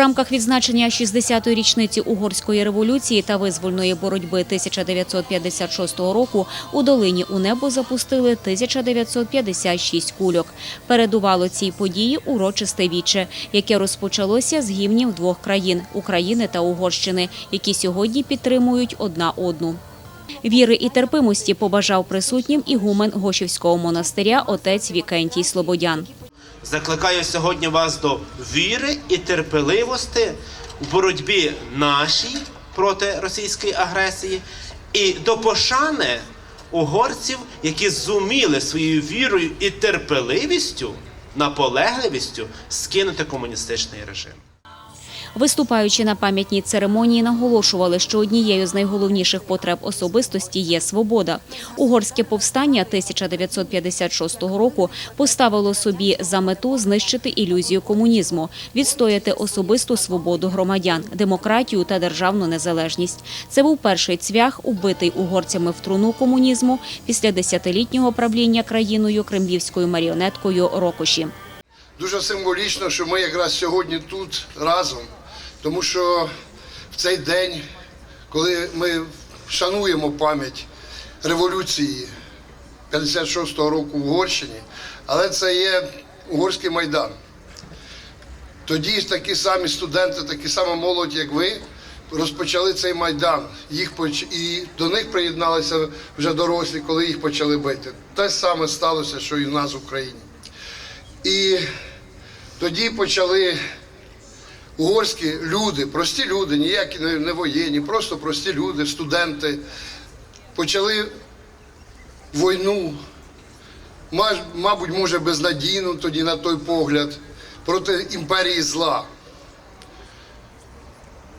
рамках відзначення 60-ї річниці угорської революції та визвольної боротьби 1956 року у долині у небо запустили 1956 кульок. Передувало цій події урочисте віче, яке розпочалося з гімнів двох країн України та Угорщини, які сьогодні підтримують одна одну. Віри і терпимості побажав присутнім ігумен Гошівського монастиря отець Вікентій Слободян. Закликаю сьогодні вас до віри і терпеливості в боротьбі нашій проти російської агресії і до пошани угорців, які зуміли своєю вірою і терпеливістю, наполегливістю скинути комуністичний режим. Виступаючи на пам'ятній церемонії, наголошували, що однією з найголовніших потреб особистості є свобода. Угорське повстання 1956 року поставило собі за мету знищити ілюзію комунізму, відстояти особисту свободу громадян, демократію та державну незалежність. Це був перший цвях, убитий угорцями в труну комунізму після десятилітнього правління країною кремлівською маріонеткою Рокоші. Дуже символічно, що ми якраз сьогодні тут разом, тому що в цей день, коли ми шануємо пам'ять революції 56-го року в Угорщині, але це є угорський майдан. Тоді такі самі студенти, такі сама молодь, як ви, розпочали цей майдан. Їх поч... і до них приєдналися вже дорослі, коли їх почали бити. Те саме сталося, що і в нас в Україні. І тоді почали угорські люди, прості люди, ніякі не, воєнні, просто прості люди, студенти, почали війну, мабуть, може, безнадійну тоді на той погляд, проти імперії зла.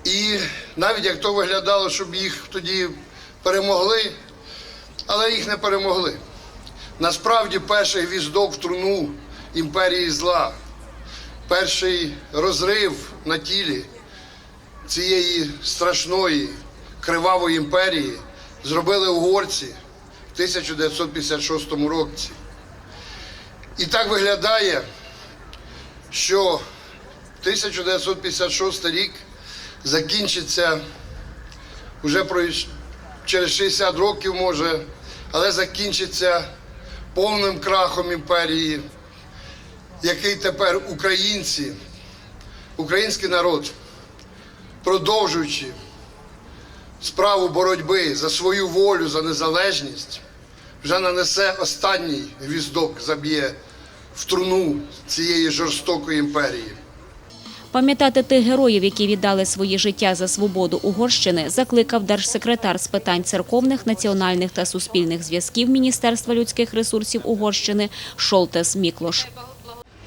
І навіть як то виглядало, щоб їх тоді перемогли, але їх не перемогли. Насправді перший гвіздок в труну імперії зла, перший розрив на тілі цієї страшної кривавої імперії зробили угорці в 1956 році. І так виглядає, що 1956 рік закінчиться вже через 60 років може, але закінчиться повним крахом імперії, який тепер українці, український народ, продовжуючи справу боротьби за свою волю, за незалежність, вже нанесе останній гвіздок, заб'є в труну цієї жорстокої імперії. Пам'ятати тих героїв, які віддали своє життя за свободу Угорщини, закликав держсекретар з питань церковних, національних та суспільних зв'язків Міністерства людських ресурсів Угорщини Шолтес Міклош.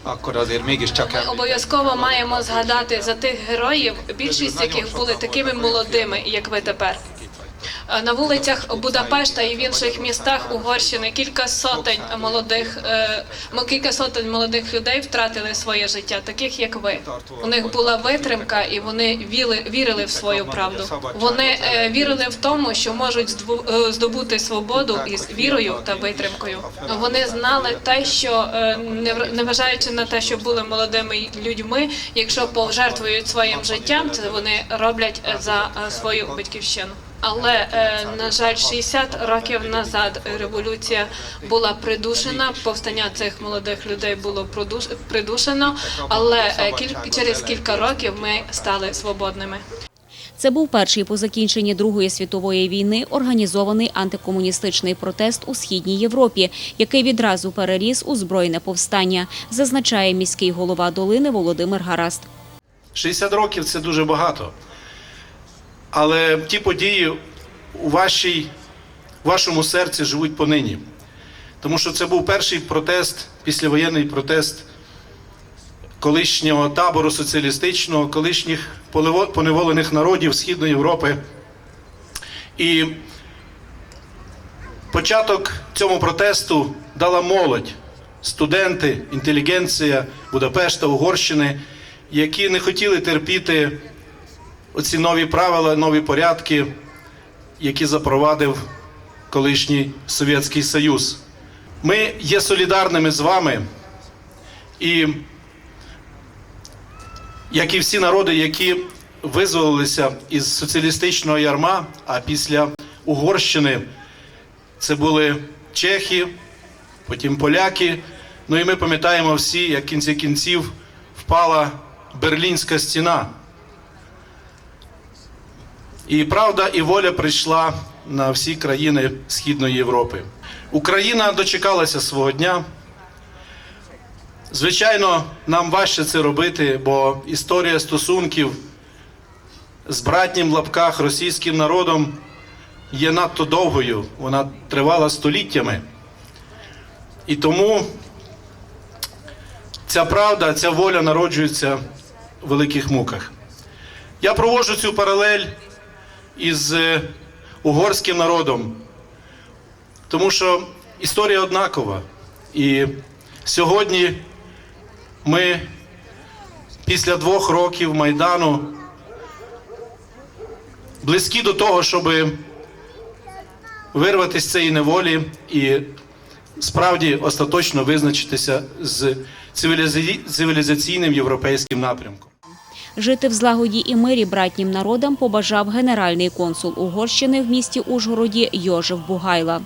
Akkor azért mégiscsak Ми обов'язково маємо згадати за тих героїв, більшість яких були такими молодими, як ви тепер. Е, На вулицях Будапешта і в інших містах Угорщини кілька сотень молодих е, кілька сотень молодих людей втратили своє життя, таких як ви. У них була витримка, і вони віли, вірили в свою правду. Вони е, вірили в тому, що можуть здобути свободу із вірою та витримкою. Вони знали те, що не вр- на те, що були молодими людьми, якщо пожертвують своїм життям, це вони роблять за свою батьківщину. Але е, на жаль, 60 років назад революція була придушена. Повстання цих молодих людей було придушено, але е, кіль- через кілька років ми стали свободними. Це був перший по закінченні Другої світової війни організований антикомуністичний протест у східній Європі, який відразу переріс у збройне повстання, зазначає міський голова долини Володимир Гараст. 60 років це дуже багато. Але ті події у вашій, у вашому серці живуть понині. Тому що це був перший протест, післявоєнний протест колишнього табору соціалістичного, колишніх поневолених народів Східної Європи. І початок цьому протесту дала молодь, студенти, інтелігенція Будапешта, Угорщини, які не хотіли терпіти оці нові правила, нові порядки, які запровадив колишній Совєтський Союз. Ми є солідарними з вами і як і всі народи, які визволилися із соціалістичного ярма, а після Угорщини це були чехи, потім поляки. Ну і ми пам'ятаємо всі, як в кінці кінців впала Берлінська стіна. І правда і воля прийшла на всі країни Східної Європи. Україна дочекалася свого дня. Звичайно, нам важче це робити, бо історія стосунків з братнім лапках російським народом є надто довгою, вона тривала століттями. І тому ця правда, ця воля народжується в великих муках. Я проводжу цю паралель із е, угорським народом, тому що історія однакова. І сьогодні ми після двох років Майдану близькі до того, щоб вирватися з цієї неволі і справді остаточно визначитися з цивілізаційним європейським напрямком. Жити в злагоді і мирі братнім народам побажав генеральний консул Угорщини в місті Ужгороді Йожев Бугайла.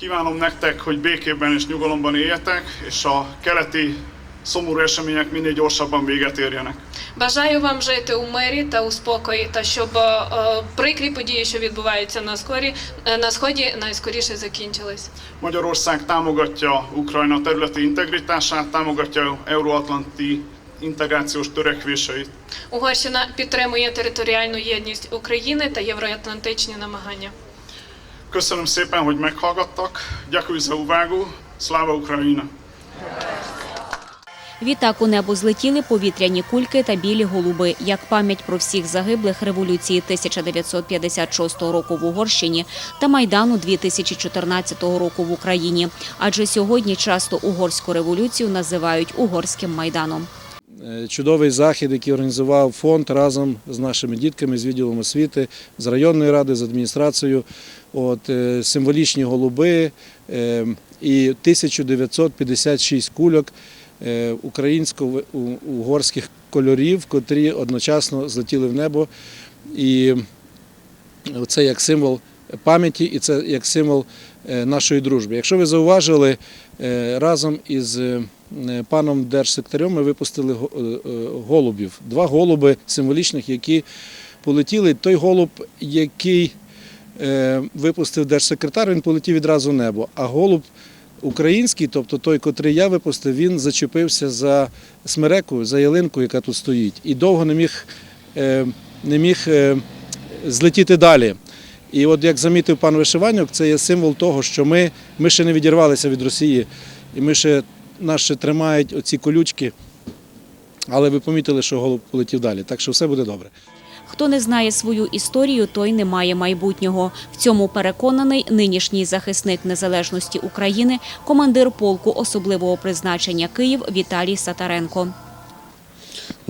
Kívánom nektek, hogy békében és nyugalomban éljetek, és a keleti szomorú események minél gyorsabban véget érjenek. Бажаю вам жити у мирі та у спокої, та щоб е, е, прикрі події, що відбуваються на сході, е, на сході, найскоріше закінчились. Magyarország támogatja Ukrajna területi integritását, támogatja euróatlanti integrációs törekvéseit. Угорщина підтримує територіальну єдність України та євроатлантичні намагання. Köszönöm szépen, hogy meghallgattak. Дякую за увагу. Слава Україна! Відтак у небо злетіли повітряні кульки та білі голуби, як пам'ять про всіх загиблих революції 1956 року в Угорщині та Майдану 2014 року в Україні. Адже сьогодні часто угорську революцію називають угорським майданом. Е, Чудовий захід, який організував фонд разом з нашими дітками, з відділом освіти, з районної ради, з адміністрацією. От, е, символічні голуби е, і 1956 кульок українсько-угорських кольорів, котрі одночасно злетіли в небо. І це як символ пам'яті, і це як символ нашої дружби. Якщо ви зауважили, разом із паном держсекретарем ми випустили е, е, голубів. Два голуби символічних, які полетіли. Той голуб, який е, випустив держсекретар, він полетів відразу в небо. А голуб український, тобто той, котрий я випустив, він зачепився за смереку, за ялинку, яка тут стоїть, і довго не міг, е, не міг е, злетіти далі. І от як замітив пан Вишиванюк, це є символ того, що ми, ми ще не відірвалися від Росії, і ми ще, нас ще тримають оці колючки, але ви помітили, що голуб полетів далі. Так що все буде добре. Хто не знає свою історію, той не має майбутнього. В цьому переконаний нинішній захисник незалежності України, командир полку особливого призначення Київ Віталій Сатаренко.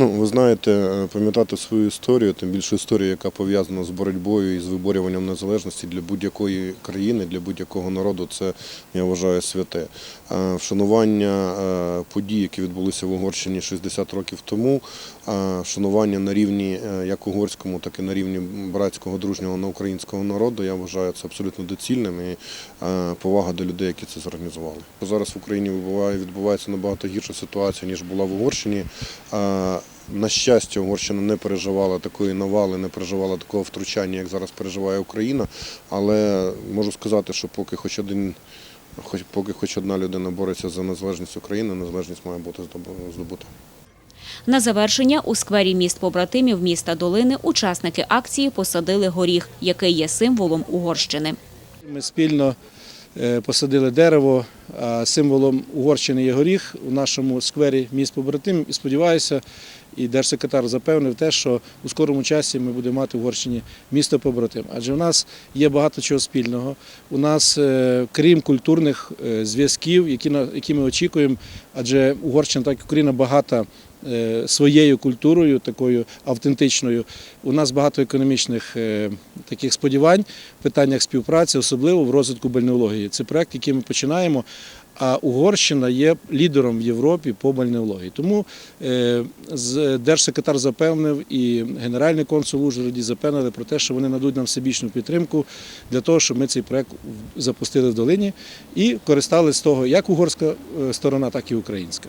Ну, ви знаєте, е, пам'ятати свою історію, тим більше історію, яка пов'язана з боротьбою і з виборюванням незалежності для будь-якої країни, для будь-якого народу, це я вважаю святе. Е, Вшанування е, подій, які відбулися в Угорщині 60 років тому, вшанування на рівні як угорському, так і на рівні братського дружнього на українського народу, я вважаю це абсолютно доцільним і повага до людей, які це зорганізували. Зараз в Україні відбуває- відбувається набагато гірша ситуація, ніж була в Угорщині. На щастя, Угорщина не переживала такої навали, не переживала такого втручання, як зараз переживає Україна. Але можу сказати, що поки хоч один, хоч поки хоч одна людина бореться за незалежність України, незалежність має бути здобута. На завершення у сквері міст побратимів міста Долини учасники акції посадили горіх, який є символом Угорщини. Ми спільно посадили дерево, символом Угорщини є горіх у нашому сквері міст побратимів. І сподіваюся, і держсекретар запевнив те, що у скорому часі ми будемо мати в Угорщині місто побратим. Адже в нас є багато чого спільного. У нас, е, крім культурних е, зв'язків, які, ми очікуємо, адже Угорщина, так і Україна багата е, своєю культурою, такою автентичною. У нас багато економічних е, таких сподівань в питаннях співпраці, особливо в розвитку бальнеології. Це проект, який ми починаємо. А Угорщина є лідером в Європі по бальнеології. Тому е, держсекретар запевнив і генеральний консул Ужгороді запевнили про те, що вони надуть нам всебічну підтримку для того, щоб ми цей проект запустили в долині і користались з того як угорська е, сторона, так і українська.